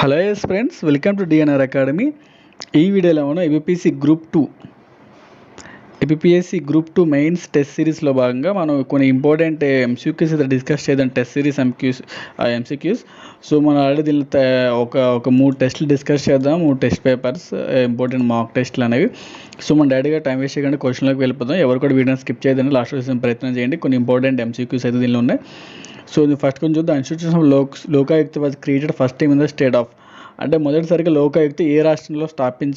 Hello yes friends welcome to DNR academy ఈ వీడియోలో మనం APPSC group two APPSC group two mains test సిరీస్లో భాగంగా మనం కొన్ని ఇంపార్టెంట్ ఎంసీక్యూస్ అయితే డిస్కస్ చేద్దాం test series MCQs MCQs so మనం ఆల్రెడీ దీనిలో ఒక ఒక మూడు టెస్ట్లు డిస్కస్ చేద్దాం మూడు టెస్ట్ పేపర్స్ ఇంపార్టెంట్ మాక్ టెస్ట్లు అనేవి. సో మనం డైరెక్ట్గా టైం వేస్ట్ చేయకుండా క్వశ్చన్లోకి వెళ్ళిపోదాం. ఎవరు కూడా వీడియోని స్కిప్ చేయదని లాస్ట్ చూసిన ప్రయత్నం చేయండి. కొన్ని ఇంపార్టెంట్ ఎంసీక్యూస్ అయితే దీనిలో ఉన్నాయి. సో ఇది ఫస్ట్ కొంచెం చూద్దాం. Institution of Lok Lokayukta was created first time in the state of అంటే మొదటిసారిగా లోకాయుక్త ఏ రాష్ట్రంలో స్థాపించ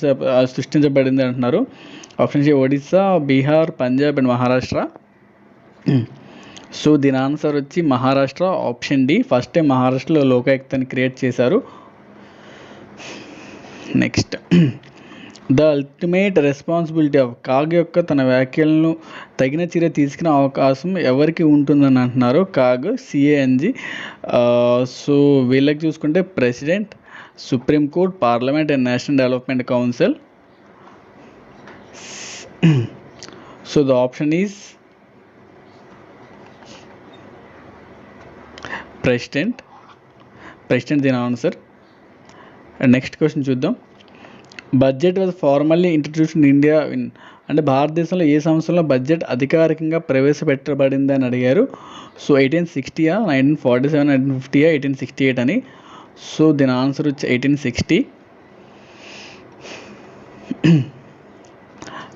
సృష్టించబడింది అంటున్నారు? Option C Odisha Bihar Punjab and Maharashtra so దీని ఆన్సర్ వచ్చి Maharashtra option D first time మహారాష్ట్రలో లోకాయుక్తని క్రియేట్ చేశారు. Next the ultimate responsibility of CAG యొక్క తన వ్యాఖ్యలను తగిన చర్య తీసుకునే అవకాశం ఎవరికి ఉంటుందని అంటున్నారు? కాగ్ సిఏఎన్జి సో వీళ్ళకి చూసుకుంటే president supreme court parliament and national development council. So the option is president. President దీని ఆన్సర్. నెక్స్ట్ క్వశ్చన్ చూద్దాం. Budget was formally introduced in India in అంటే భారతదేశంలో ఏ సంవత్సరంలో బడ్జెట్ అధికారికంగా ప్రవేశపెట్టబడింది అని అడిగారు? సో ఎయిటీన్ సిక్స్టీయా నైన్టీన్ ఫార్టీ సెవెన్ నైన్టీన్ ఫిఫ్టీయా ఎయిటీన్ సిక్స్టీ ఎయిట్ అని. సో దీని ఆన్సర్ వచ్చి eighteen sixty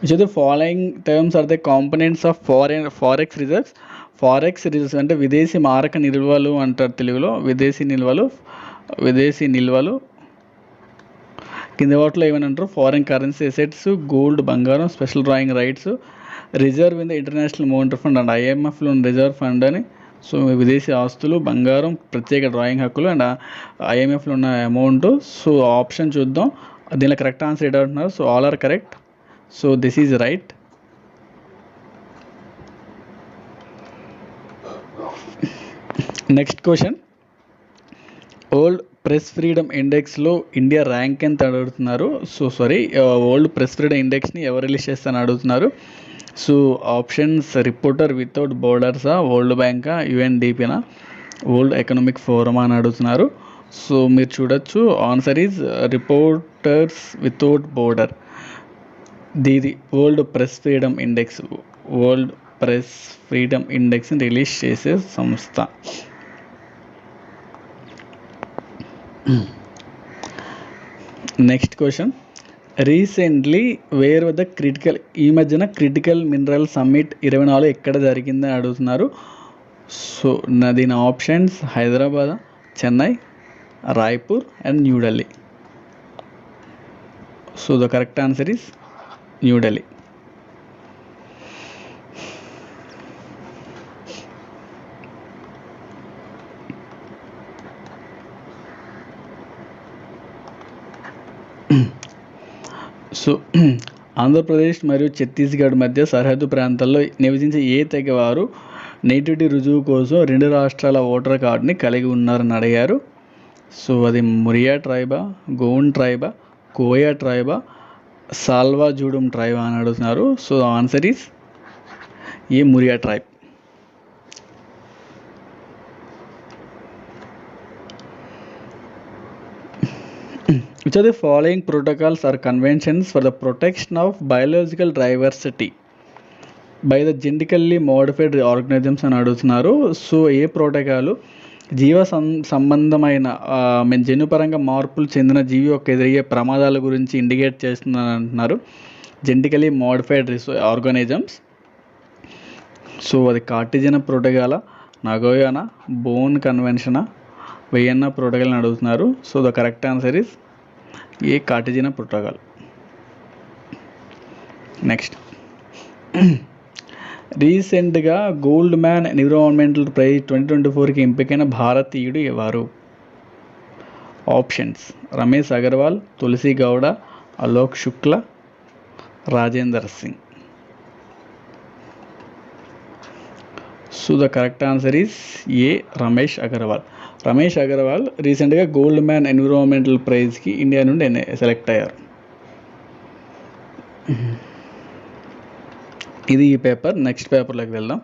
which following terms are the are of foreign forex reserves forex reserves అంటే విదేశీ మారక నిల్వలు అంటారు తెలుగులో. విదేశీ నిల్వలు విదేశీ నిల్వలు కింద వాటిలో ఏమైనా అంటారు ఫారిన్ కరెన్సీ ఎసెట్స్ గోల్డ్ బంగారం special drawing rights reserve in the international monetary fund and ఐఎంఎఫ్లో reserve fund అని. సో విదేశీ ఆస్తులు బంగారం ప్రత్యేక డ్రాయింగ్ హక్కులు అండ్ ఐఎంఎఫ్లో ఉన్న అమౌంట్ సో ఆప్షన్ చూద్దాం. దీనిలో correct answer ఏంటంటున్నారు so all are correct so this is right next question old press freedom ఇండెక్స్లో India rank ఎంత అడుగుతున్నారు. So sorry old press freedom ఇండెక్స్ని ఎవరు రిలీజ్ చేస్తారని అడుగుతున్నారు. సో ఆప్షన్స్ రిపోర్టర్ వితౌట్ బోర్డర్సా world బ్యాంకా యుఎన్డిపినా వరల్డ్ ఎకనామిక్ ఫోరమా అని అడుగుతున్నారు. సో మీరు చూడొచ్చు answer is reporters without border. Didi world press freedom index world press freedom ఇండెక్స్ని release చేసే సంస్థ. నెక్స్ట్ క్వశ్చన్ రీసెంట్లీ వేర్ వద్ద క్రిటికల్ ఈ మధ్యన క్రిటికల్ మినరల్ సమ్మిట్ ఇరవై నాలుగు ఎక్కడ జరిగిందని అడుగుతున్నారు? సో నా దీని options Hyderabad Chennai Raipur and New Delhi so the correct answer is New Delhi so Andhra Pradesh మరియు ఛత్తీస్గఢ్ మధ్య సరిహద్దు ప్రాంతాల్లో నివసించే ఏ తెగవారు నేటివిటీ రుజువు కోసం రెండు రాష్ట్రాల ఓటర్ కార్డుని కలిగి ఉన్నారని అడిగారు. సో అది మురియా ట్రైబా గోన్ ట్రైబా కోయా ట్రైబా సాల్వా జూడుం ట్రైబా అని అడుగుతున్నారు. So answer is A Muria tribe. Which are the following protocols or conventions for the protection of biological diversity. By the genetically modified organisms అని అడుగుతున్నారు. సో ఏ ప్రోటోకాలు జీవ సం సంబంధమైన మేము జన్యుపరంగా మార్పులు చెందిన జీవి యొక్క ఎదురయ్యే ప్రమాదాల గురించి ఇండికేట్ చేస్తుందని అంటున్నారు. జెంటికలీ మోడిఫైడ్ ఆర్గానిజమ్స్ సో అది కార్టిజన ప్రోటోకాల నగోయానా బోన్ కన్వెన్షనా వెయ్యన్న ప్రోటోకాల్ని అడుగుతున్నారు. So the correct answer is A Cartagena protocol next రీసెంట్గా Goldman environmental prize twenty twenty ఫోర్కి ఎంపికైన భారతీయుడు ఎవరు? Options Ramesh Agarwal Tulsi Gowda Alok Shukla Rajender Singh. So the correct answer is A Ramesh Agarwal. Ramesh Agarwal రీసెంట్గా Goldman environmental ప్రైజ్కి India నుండి select అయ్యారు. ఇది ఈ పేపర్. నెక్స్ట్ పేపర్లోకి వెళ్దాం.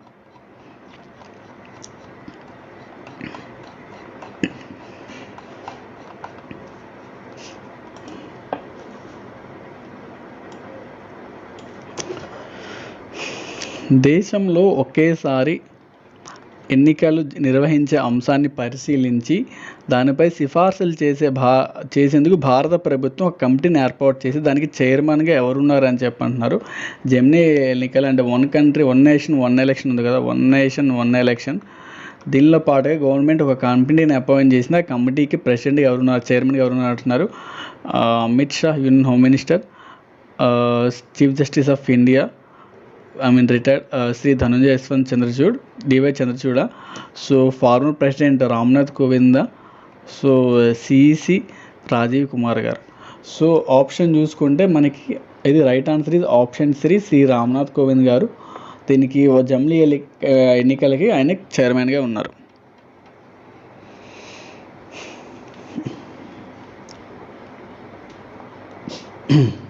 దేశంలో ఒకేసారి ఎన్నికలు నిర్వహించే అంశాన్ని పరిశీలించి దానిపై సిఫార్సులు చేసే భా చేసేందుకు భారత ప్రభుత్వం ఒక కమిటీని ఏర్పాటు చేసి దానికి చైర్మన్గా ఎవరున్నారని చెప్పంటున్నారు. జెమినీ ఎన్నికలు అంటే one country one nation one election ఉంది కదా. One nation one election. దీనిలో పాటుగా గవర్నమెంట్ ఒక కమిటీని అపాయింట్ చేసింది. ఆ కమిటీకి ప్రెసిడెంట్ ఎవరున్నారు చైర్మన్గా ఎవరున్నారు అంటున్నారు. Amit Shah union home minister. Chief justice of India. I mean retired Shri Dhananjaya Yashwant Chandrachud DY Chandrachud. So former president Ramnath Kovind so CEC Rajiv Kumar గారు. సో ఆప్షన్ చూసుకుంటే మనకి ఇది రైట్ ఆన్సర్ ఇది option Shri Shri Ramnath Kovind గారు. దీనికి ఓ జమ్లీ ఎలి ఎన్నికలకి ఆయన చైర్మన్గా ఉన్నారు.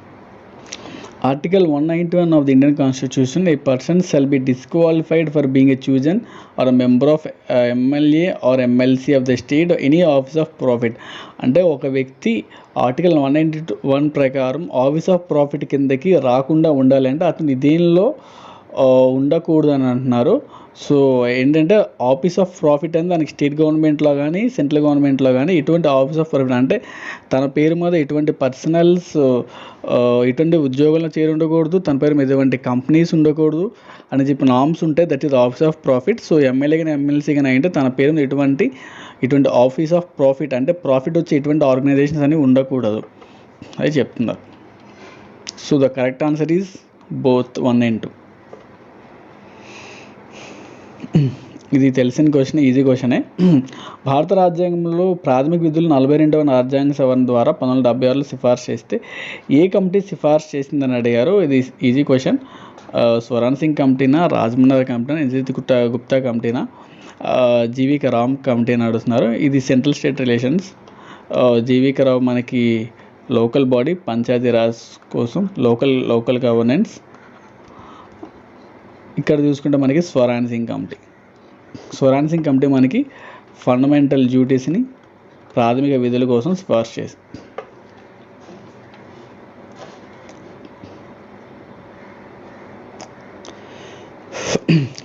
Article one ninety one of the Indian constitution a person shall be disqualified for being a chosen or member of MLA or MLC of the state any office of profit అంటే ఒక వ్యక్తి ఆర్టికల్ వన్ నైంటీ వన్ ప్రకారం office of profit కిందకి రాకుండా ఉండాలంటే అతను దీనిలో ఉండకూడదని ఉండకూడదు అని అంటున్నారు. సో ఏంటంటే ఆఫీస్ ఆఫ్ ప్రాఫిట్ అని దానికి స్టేట్ గవర్నమెంట్లో కానీ సెంట్రల్ గవర్నమెంట్లో కానీ ఎటువంటి ఆఫీస్ ఆఫ్ ప్రాఫిట్ అంటే తన పేరు మీద ఎటువంటి పర్సనల్స్ ఎటువంటి ఉద్యోగాలను చేరి ఉండకూడదు. తన పేరు మీద ఎటువంటి కంపెనీస్ ఉండకూడదు అని చెప్పి నామ్స్ ఉంటాయి that is office of profit so MLA కానీ ఎమ్మెల్సీ కానీ అంటే తన పేరు మీద ఎటువంటి ఇటువంటి ఆఫీస్ ఆఫ్ ప్రాఫిట్ అంటే ప్రాఫిట్ వచ్చి ఎటువంటి ఆర్గనైజేషన్స్ అని ఉండకూడదు అది చెప్తున్నారు. So the correct answer is both one and two ఇది తెలిసిన క్వశ్చన్ ఈజీ క్వశ్చనే భారత రాజ్యాంగంలో ప్రాథమిక విధులు నలభై రెండవ రాజ్యాంగ సవరణ ద్వారా పంతొమ్మిది వందల డెబ్బై ఆరులో సిఫార్సు చేస్తే ఏ కమిటీ సిఫార్సు చేసిందని అడిగారు? ఇది ఈజీ క్వశ్చన్ స్వరణ్ సింగ్ కమిటీనా రాజమండ్రి కమిటీనా నిజిత్ గుప్తా గుప్తా కమిటీనా జీవిక రామ్ కమిటీ అని అడుగుతున్నారు. ఇది central state relations. GVK Rao మనకి లోకల్ బాడీ పంచాయతీ రాజ్ కోసం లోకల్ లోకల్ గవర్నెన్స్. ఇక్కడ చూసుకుంటే మనకి స్వరాన్సింగ్ కమిటీ. స్వరాన్ సింగ్ కమిటీ మనకి ఫండమెంటల్ డ్యూటీస్ని ప్రాథమిక విధుల కోసం సిఫార్సు చేసి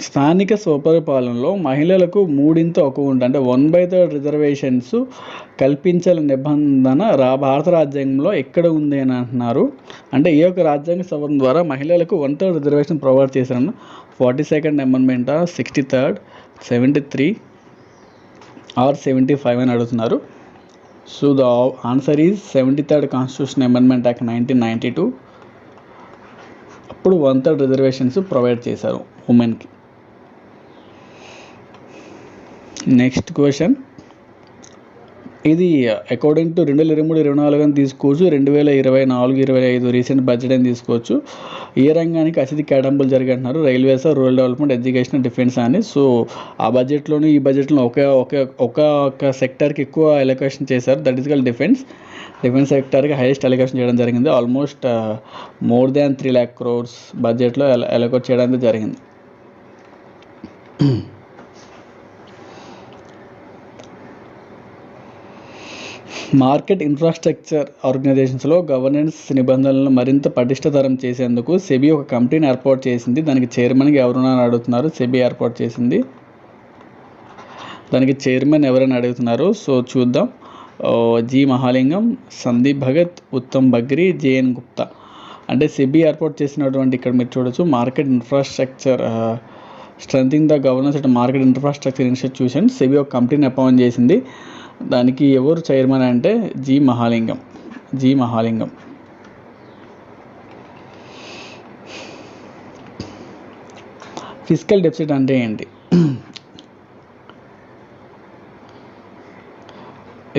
స్థానిక స్వపరిపాలనలో మహిళలకు మూడింత ఒక ఉంట అంటే వన్ బై థర్డ్ రిజర్వేషన్స్ కల్పించాల నిబంధన రా భారత రాజ్యాంగంలో ఎక్కడ ఉంది అని అంటున్నారు. అంటే ఈ యొక్క రాజ్యాంగ సవరణ ద్వారా మహిళలకు వన్ థర్డ్ రిజర్వేషన్ ప్రొవైడ్ చేశారన్న forty second అమెండ్మెంటా? Sixty third? Seventy three? Or seventy five అని అడుగుతున్నారు. So the answer is seventy third constitution amendment act nineteen ninety two. అప్పుడు వన్ థర్డ్ రిజర్వేషన్స్ ప్రొవైడ్ చేశారు ఉమెన్కి. నెక్స్ట్ క్వశ్చన్ ఇది according to రెండు వేల ఇరవై మూడు ఇరవై నాలుగు అని తీసుకోవచ్చు. రెండు వేల ఇరవై నాలుగు ఇరవై ఐదు రీసెంట్ బడ్జెట్ అని తీసుకోవచ్చు. ఏ రంగానికి అతిథి కేటాయింపులు జరిగంటున్నారు? Railways rural development education defence అని. సో ఆ బడ్జెట్లోను ఈ బడ్జెట్లో ఒకే ఒకే ఒక ఒక సెక్టర్కి ఎక్కువ ఎలొకేషన్ చేశారు. దట్ ఈస్ కల్ డిఫెన్స్ డిఫెన్స్ సెక్టర్కి హైయెస్ట్ ఎలొకేషన్ చేయడం జరిగింది. Almost more than three lakh crores బడ్జెట్లో ఎలొకేట్ చేయడం జరిగింది. మార్కెట్ ఇన్ఫ్రాస్ట్రక్చర్ ఆర్గనైజేషన్స్లో గవర్నెన్స్ నిబంధనలను మరింత పటిష్టతరం చేసేందుకు సెబీ ఒక కమిటీని ఏర్పాటు చేసింది. దానికి చైర్మన్గా ఎవరున్నారని అడుగుతున్నారు. సెబీ ఏర్పాటు చేసింది. దానికి చైర్మన్ ఎవరైనా అడుగుతున్నారు. సో చూద్దాం. G Mahalingam Sandeep Bhagat Uttam Bagri JN Gupta. అంటే సెబీ ఏర్పాటు చేసినటువంటి ఇక్కడ మీరు చూడొచ్చు market infrastructure strengthening the governance అంటే మార్కెట్ ఇన్ఫ్రాస్ట్రక్చర్ ఇన్స్టిట్యూషన్ సెబీ ఒక కంపెనీని అపాయింట్ చేసింది. దానికి ఎవరు చైర్మన్ అంటే G Mahalingam. G Mahalingam. Physical deficit అంటే ఏంటి?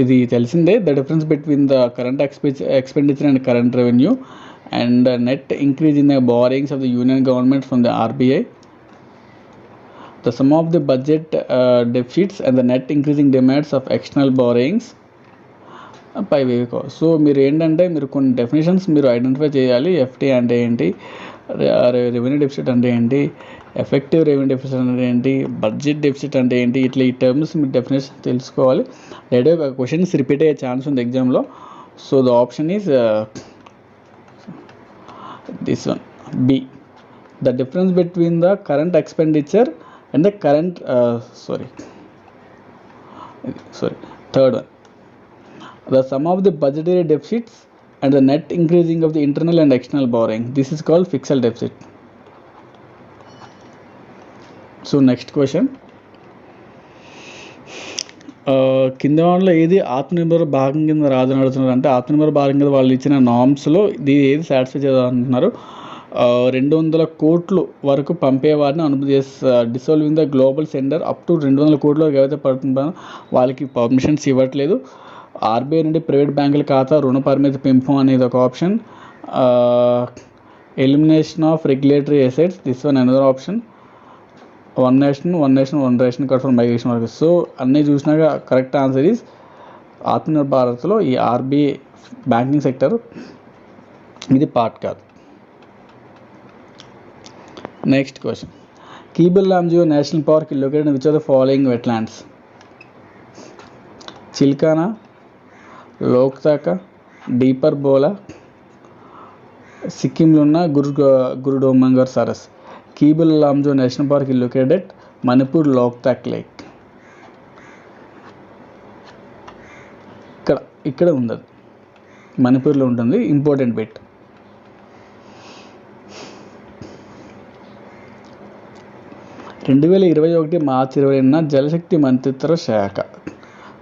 ఇది తెలిసిందే the difference between the current ఎక్స్పెచ్ expenditure and current revenue and net increase in the borrowings of the union government from the RBI. The sum of the budget uh, deficits and the net increasing demands of external borrowings పై వేవికో సో మీరు ఏంటంటే మీరు కొన్ని definitions మీరు identify చేయాలి. FT అంటే ఏంటి? రెవెన్యూ డెఫిసిట్ uh, అంటే ఏంటి? ఎఫెక్టివ్ రెవెన్యూ డెఫిసిట్ అంటే ఏంటి? బడ్జెట్ డెఫిసిట్ అంటే ఏంటి? ఇట్లా ఈ టర్మ్స్ మీరు డెఫినేషన్ తెలుసుకోవాలి. లేదా క్వశ్చన్స్ రిపీట్ అయ్యే ఛాన్స్ ఉంది ఎగ్జామ్లో so the option is this one B the difference between the current expenditure అంటే current sorry sorry third one the sum of the budgetary deficits and the net increasing of the internal and external borrowing this is called fiscal deficit so next question కింద వాళ్ళు ఏది ఆత్మనిర్భర భాగం కింద రాదని అడుగుతున్నారు అంటే ఆత్మనిర్భర భాగం కింద వాళ్ళు ఇచ్చిన నామ్స్లో ఇది ఏది సాటిస్ఫై చేద్దాం అంటున్నారు? రెండు వందల కోట్లు వరకు పంపేవారిని అనుమతి చేస్తా dissolving the global centre up to రెండు వందల కోట్ల వరకు ఏవైతే పడుతుందో వాళ్ళకి పర్మిషన్స్ ఇవ్వట్లేదు. ఆర్బీఐ నుండి ప్రైవేట్ బ్యాంకుల ఖాతా రుణ పరిమితి పెంపు అనేది ఒక option elimination of regulatory assets this one another option one nation one nation one ration card for migration వరకు సో అన్నీ చూసినాక కరెక్ట్ ఆన్సర్ ఈస్ ఆత్మనిర్భర్ భారత్లో ఈ ఆర్బీఐ బ్యాంకింగ్ సెక్టర్ ఇది పార్ట్ కాదు. Next question Keibul Lamjao national park located which are the following wetlands చిల్కానా లోక్తాక Deepor బోలా సిక్కింలో ఉన్న Guru Gurudongmar Saras Keibul Lamjao national park located Manipur Loktak lake ఇక్కడ ఇక్కడ ఉంది మణిపూర్లో ఉంటుంది ఇంపార్టెంట్ బిట్ రెండు వేల ఇరవై ఒకటి మార్చి ఇరవై రెండున జలశక్తి మంత్రిత్వ శాఖ.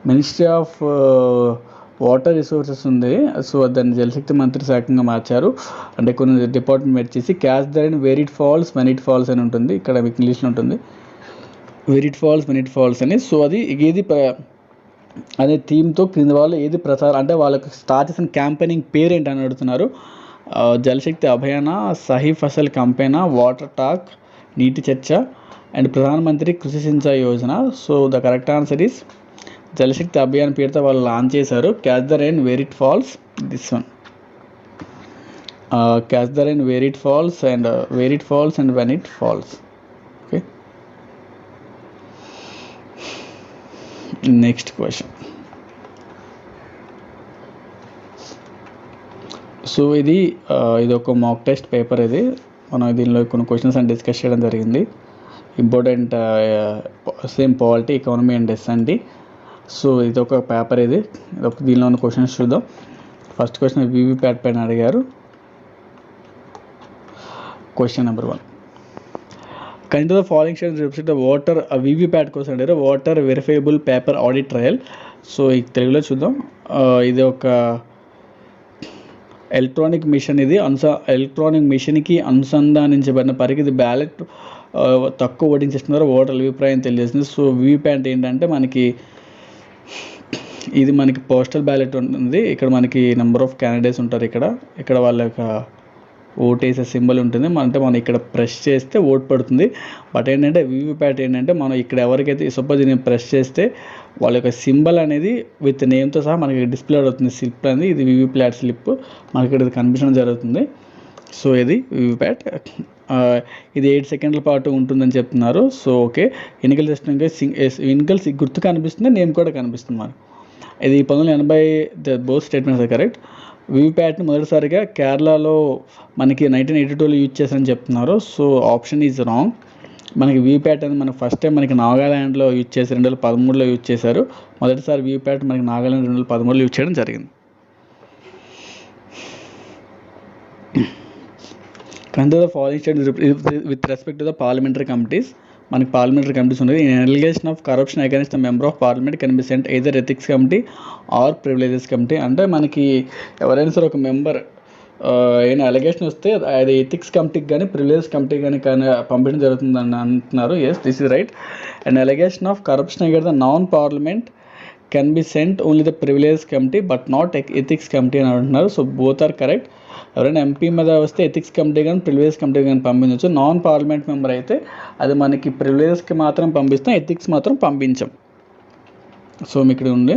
మినిస్ట్రీ ఆఫ్ వాటర్ రిసోర్సెస్ ఉంది. సో దాన్ని జలశక్తి మంత్రి శాఖగా మార్చారు. అంటే కొన్ని డిపార్ట్మెంట్ వచ్చేసి catch the and where it falls when it falls అని ఉంటుంది. ఇక్కడ మీకు ఇంగ్లీష్లో ఉంటుంది. Where it falls when it falls అని. సో అది ఏది ప్ర- అనే థీమ్తో క్రింది వాళ్ళు ఏది ప్రచారం అంటే వాళ్ళకి స్టార్ట్ చేసిన క్యాంపెయినింగ్ పేరేంటి అని అడుగుతున్నారు. Uh, జలశక్తి అభయాన సహీ ఫసల్ కంపెనా వాటర్ టాక్ నీటి చర్చ and Pradhanmantri Krishi Sinchai Yojana. So the correct answer is Jalshakti Abhiyan పేరుతో వాళ్ళు లాంచ్ చేశారు. Catch the rain where it falls this one catch the rain where it falls and where it falls and when it falls okay next question so ఇది uh, ఇది ఒక mock test paper ఇది. మనం దీనిలో కొన్ని questions అని discuss చేయడం జరిగింది. Important same polity economy and SND so ఇది ఒక పేపర్ ఇది. ఒక దీనిలో ఉన్న క్వశ్చన్స్ చూద్దాం. ఫస్ట్ క్వశ్చన్ వీవీప్యాట్ పైన అడిగారు. Question number one. కంటే the following share represent voter VVPAT కోసం అడిగారు. Voter verifiable paper audit trail so ఈ తెలుగులో చూద్దాం. ఇది ఒక ఎలక్ట్రానిక్ మిషన్ ఇది. అనుస ఎలక్ట్రానిక్ మిషన్కి అనుసంధానించబడిన పరిధి ఇది బ్యాలెట్ తక్కువ ఓటింగ్ చేస్తున్నారు ఓటర్ అభిప్రాయం తెలియజేస్తుంది సో వీవీప్యాట్ ఏంటంటే మనకి ఇది మనకి పోస్టల్ బ్యాలెట్ ఉంటుంది. ఇక్కడ మనకి నెంబర్ ఆఫ్ క్యాండిడేట్స్ ఉంటారు ఇక్కడ. ఇక్కడ వాళ్ళ యొక్క ఓట్ వేసే సింబల్ ఉంటుంది. మన- అంటే మనం ఇక్కడ ప్రెస్ చేస్తే ఓట్ పడుతుంది. బట్ ఏంటంటే వీవీప్యాట్ ఏంటంటే మనం ఇక్కడ ఎవరికైతే సపోజ్ నేను ప్రెస్ చేస్తే వాళ్ళ యొక్క సింబల్ అనేది విత్ నేమ్తో సహా మనకి డిస్ప్లే అవుతుంది. స్లిప్ అనేది ఇది వీవీప్యాట్ స్లిప్ మనకి ఇక్కడ కనిపించడం జరుగుతుంది. సో ఇది వీవీప్యాట్ ఇది ఎయిట్ సెకండ్ల పాటు ఉంటుందని చెప్తున్నారు. సో ఓకే ఎన్నికల సిస్టమ్ ఎన్నికల గుర్తు కనిపిస్తుంది నేమ్ కూడా కనిపిస్తుంది మనకు ఇది పంతొమ్మిది ఎనభై ద బోత్ స్టేట్మెంట్స్ కరెక్ట్ వీవీప్యాట్ని మొదటిసారిగా కేరళలో మనకి నైన్టీన్ ఎయిటీ టూలో యూజ్ చేశారని చెప్తున్నారు. సో ఆప్షన్ ఈజ్ రాంగ్ మనకి వీవీప్యాట్ అనేది మనకి ఫస్ట్ టైం మనకి నాగాల్యాండ్లో యూజ్ చేసి రెండు వేల పదమూడులో యూజ్ చేశారు. మొదటిసారి వీవీప్యాట్ మనకి నాగాల్యాండ్ రెండు వేల పదమూడులో యూజ్ చేయడం జరిగింది. And the following state with respect to the parliamentary committees మనకి పార్లమెంటరీ కమిటీస్ ఉన్నాయి. In allegation of corruption against the member of parliament can be sent either ethics committee or privileges committee అంటే మనకి ఎవరైనా సరే ఒక member ఏమైనా allegation వస్తే అది ఎథిక్స్ కమిటీకి కానీ ప్రివిలేజ్ కమిటీ కానీ కానీ పంపించడం జరుగుతుందని అంటున్నారు. Yes this is right and allegation of corruption against the non parliament can be sent only the privilege committee but not ethics committee అని అంటున్నారు. సో బోత్ ఆర్ కరెక్ట్ ఎవరైనా ఎంపీ మీద వస్తే ఎథిక్స్ కమిటీ కానీ ప్రివిలేజ్ కమిటీ కానీ పంపించవచ్చు non parliament member అయితే అది మనకి ప్రివిలేజ్కి మాత్రం పంపిస్తాం ఎథిక్స్ మాత్రం పంపించం. సో మీకు ఇక్కడ ఉంది.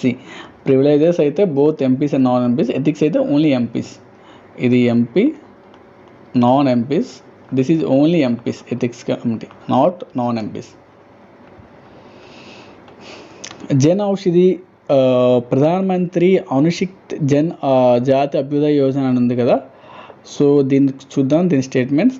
సి ప్రివిలేజెస్ అయితే both MPs and non MPs ethics అయితే ఓన్లీ ఎంపీస్ ఇది MP non MPs this is only MPs ethics committee not non MPs Jan Aushadhi Pradhan Mantri అనుషిక్త్ Jan జాతి అభ్యుదయ యోజన అని ఉంది కదా. సో దీన్ని చూద్దాం దీని statements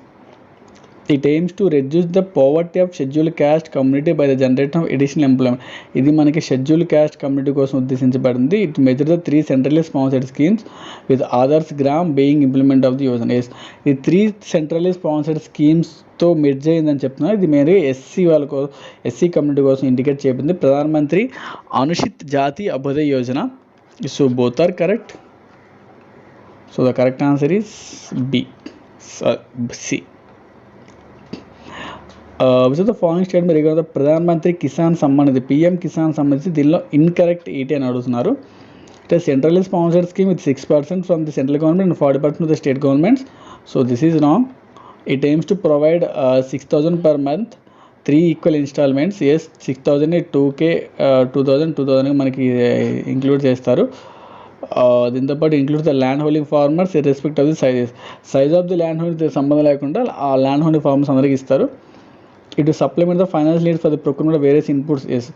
it aims to reduce the poverty of scheduled caste community by the generation of additional employment ఇది మనకి scheduled caste community కోసం ఉద్దేశించబడింది. It measure the three centrally sponsored schemes with Adarsh Gram being implement of the Yojana. Yes ఈ three centrally sponsored స్కీమ్స్తో merge అయిందని చెప్తున్నారు. ఇది మీరు ఎస్సీ వాళ్ళ కోసం ఎస్సీ కమ్యూనిటీ కోసం ఇండికేట్ చేయబడింది. Pradhanmantri Anusuchit Jaati Abhyuday Yojana. So both are correct so the correct answer is B C with the following statement regard the Pradhan Mantri Kisan Samman ఇది పిఎం కిసాన్ సంబంధించి దీనిలో ఇన్కరెక్ట్ ఏటీ అని అడుగుతున్నారు. It central sponsored scheme with six percent from the central government and forty percent the state governments so this is wrong it aims to provide six thousand per month three equal instalments yes six thousand two K two thousand two thousand మనకి include చేస్తారు. దీంతో పాటు include the land holding farmers respect of the sizes size of the land holding సంబంధం లేకుండా ఆ land holding farmers అందరికి ఇస్తారు. It supplement the finance leads for the procurement various inputs yes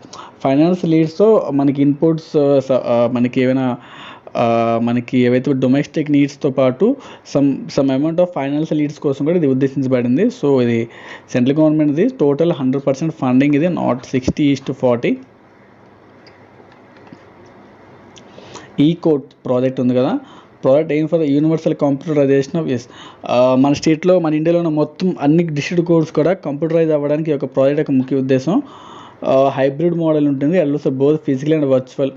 finance లీడ్స్తో మనకి ఇన్పుట్స్ మనకి ఏమైనా మనకి ఏవైతే డొమెస్టిక్ నీడ్స్తో పాటు some some amount of financial leads కోసం కూడా ఇది ఉద్దేశించబడింది. సో ఇది సెంట్రల్ గవర్నమెంట్ది టోటల్ హండ్రెడ్ పర్సెంట్ ఫండింగ్ ఇది not sixty is to forty e court project ఉంది కదా. Project aim for universal computerisation of yes మన స్టేట్లో మన ఇండియాలో ఉన్న మొత్తం అన్ని డిస్ట్రిక్ట్ కోడ్స్ కూడా కంప్యూటరైజ్ అవ్వడానికి ఒక ప్రాజెక్ట్ ఒక ముఖ్య ఉద్దేశం. Uh, హైబ్రిడ్ మోడల్ ఉంటుంది. Also both physical and virtual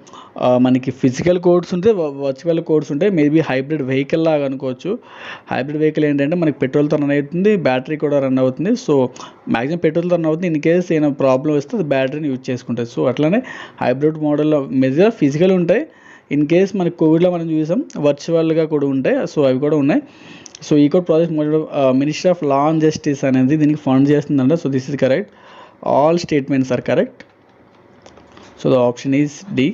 మనకి ఫిజికల్ కోడ్స్ ఉంటే వర్చువల్ కోడ్స్ ఉంటాయి మేబీ హైబ్రిడ్ వెహికల్ లాగా అనుకోవచ్చు. హైబ్రిడ్ వెహికల్ ఏంటంటే మనకి పెట్రోల్తో రన్ అవుతుంది బ్యాటరీ కూడా రన్ అవుతుంది. సో మ్యాక్సిమం పెట్రోల్తో రన్ అవుతుంది. ఇన్ కేస్ ఏమైనా ప్రాబ్లం వస్తే అది బ్యాటరీని యూజ్ చేసుకుంటుంది. సో అట్లానే హైబ్రిడ్ మోడల్లో మెజర్ ఫిజికల్ ఉంటాయి. ఇన్ కేస్ మనకి కోవిడ్లో మనం చూసాం వర్చువల్గా కూడా ఉంటాయి. సో అవి కూడా ఉన్నాయి. సో ఈ court project ministry of law and justice అనేది దీనికి ఫండ్ చేస్తుందంట. So this is correct all statements are correct so the option is D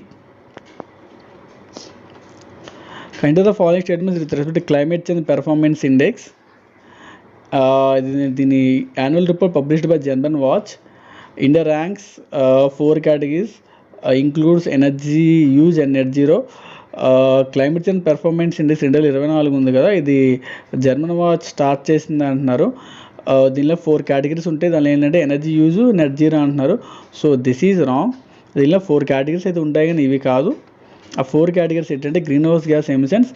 kind of the following statements with respect climate change performance index దీని annual report published by German Watch India ranks four categories includes energy use and net zero climate change performance index రెండు వేల ఇరవై నాలుగు ఉంది కదా ఇది German watch start చేసింది అంటున్నారు. Uh, దీనిలో ఫోర్ కేటగిరీస్ ఉంటాయి. దానిలో ఏంటంటే ఎనర్జీ యూజ్ నెట్ జీరో అంటున్నారు. సో దిస్ ఈజ్ రాంగ్ దీనిలో ఫోర్ కేటగిరీస్ అయితే ఉంటాయి కానీ ఇవి కాదు. ఆ ఫోర్ కేటగిరీస్ ఏంటంటే greenhouse gas emissions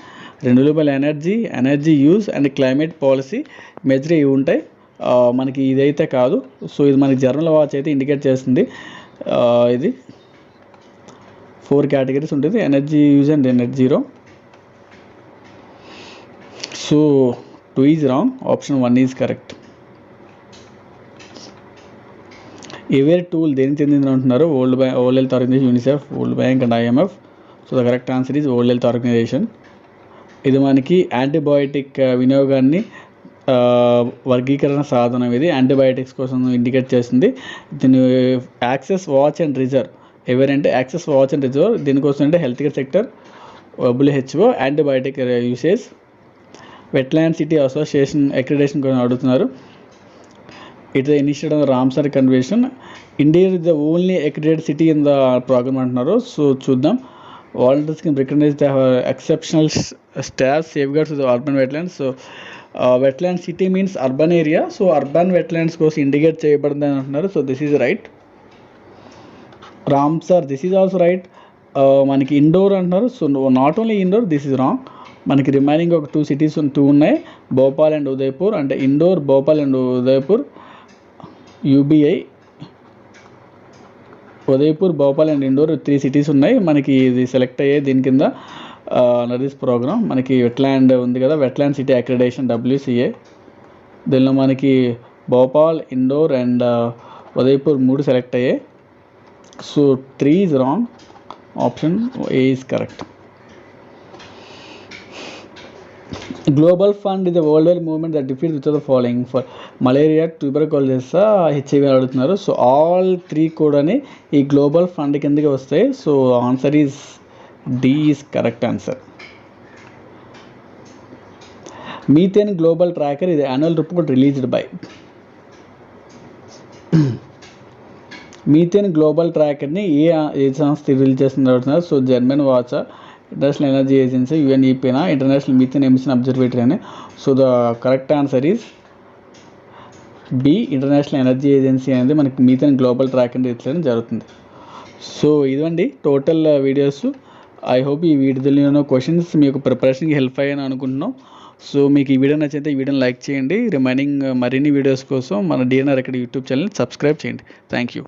renewable energy energy use and climate policy measure ఇవి ఉంటాయి. Uh, మనకి ఇదైతే కాదు. సో ఇది మనకి జర్నల్ వాచ్ అయితే ఇండికేట్ చేస్తుంది. Uh, ఇది ఫోర్ కేటగిరీస్ ఉంటుంది energy use and energy zero. So two is wrong. Option one is correct. Aware tool దేనికి చెందింది అంటున్నారు? World bank world health organisation UNICEF world bank and IMF. So the correct answer is world health organisation. ఇది మనకి antibiotic వినియోగాన్ని వర్గీకరణ సాధనం ఇది. Antibiotics కోసం ఇండికేట్ చేస్తుంది. దీని యాక్సెస్ వాచ్ అండ్ రిజర్వ్ ఎవరంటే యాక్సెస్ వాచ్ అండ్ రిజర్వ్ దీనికోసం అంటే health care sector WHO antibiotic usage wetland city association accreditation కోసం అడుగుతున్నారు. It the initiate of Ramsar convention. India is the only accredited city in the programme అంటున్నారు. So చూద్దాం. Volunteers కింద recognise the exceptional staff safeguards the urban wetlands so wetland city means urban area. So urban wetlands కోసం indicate చేయబడింది అని అంటున్నారు. So this is right. Ram sir this is also right మనకి ఇండోర్ అంటున్నారు. So not only Indore this is wrong మనకి remaining ఒక two cities two ఉన్నాయి. Bhopal and Udaipur అంటే Indore Bhopal and Udaipur UBI Udaipur Bhopal and Indore three cities ఉన్నాయి. మనకి ఇది select అయ్యాయి దీని కింద అండర్ దిస్ ప్రోగ్రామ్ మనకి వెట్లాండ్ ఉంది కదా వెట్లాండ్ సిటీ అక్రిడేషన్ డబ్ల్యూసిఏ దీనిలో మనకి భోపాల్ ఇండోర్ అండ్ uh, ఉదయపూర్ మూడు సెలెక్ట్ అయ్యాయి. So three is wrong option A is correct global fund ఇది world wide movement that defeat with the following for malaria tuberculosis HIV అడుగుతున్నారు. So all three కూడాని ఈ global fund కిందకి వస్తాయి. So answer is D is correct answer methane global tracker ఇది annual report released by methane global ట్రాకర్ని ఏ ఏ సంస్థ release చేస్తుంది అడుగుతున్నారు so German watch international energy agency యుఎన్ఈపీనా international methane emission observatory అని. So the correct answer is B international energy agency అనేది మనకి methane global track and చేయడం జరుగుతుంది. సో ఇదండి టోటల్ వీడియోస్. ఐ హోప్ ఈ వీడియోలో క్వశ్చన్స్ మీకు ప్రిపరేషన్కి హెల్ప్ అయ్యాను అనుకుంటున్నాం. సో మీకు ఈ వీడియో నచ్చితే ఈ వీడియోని లైక్ చేయండి. రిమైనింగ్ మరిన్ని వీడియోస్ కోసం మన డిఎన్ఆర్ ఇక్కడ యూట్యూబ్ ఛానల్ సబ్స్క్రైబ్ చేయండి. Thank you.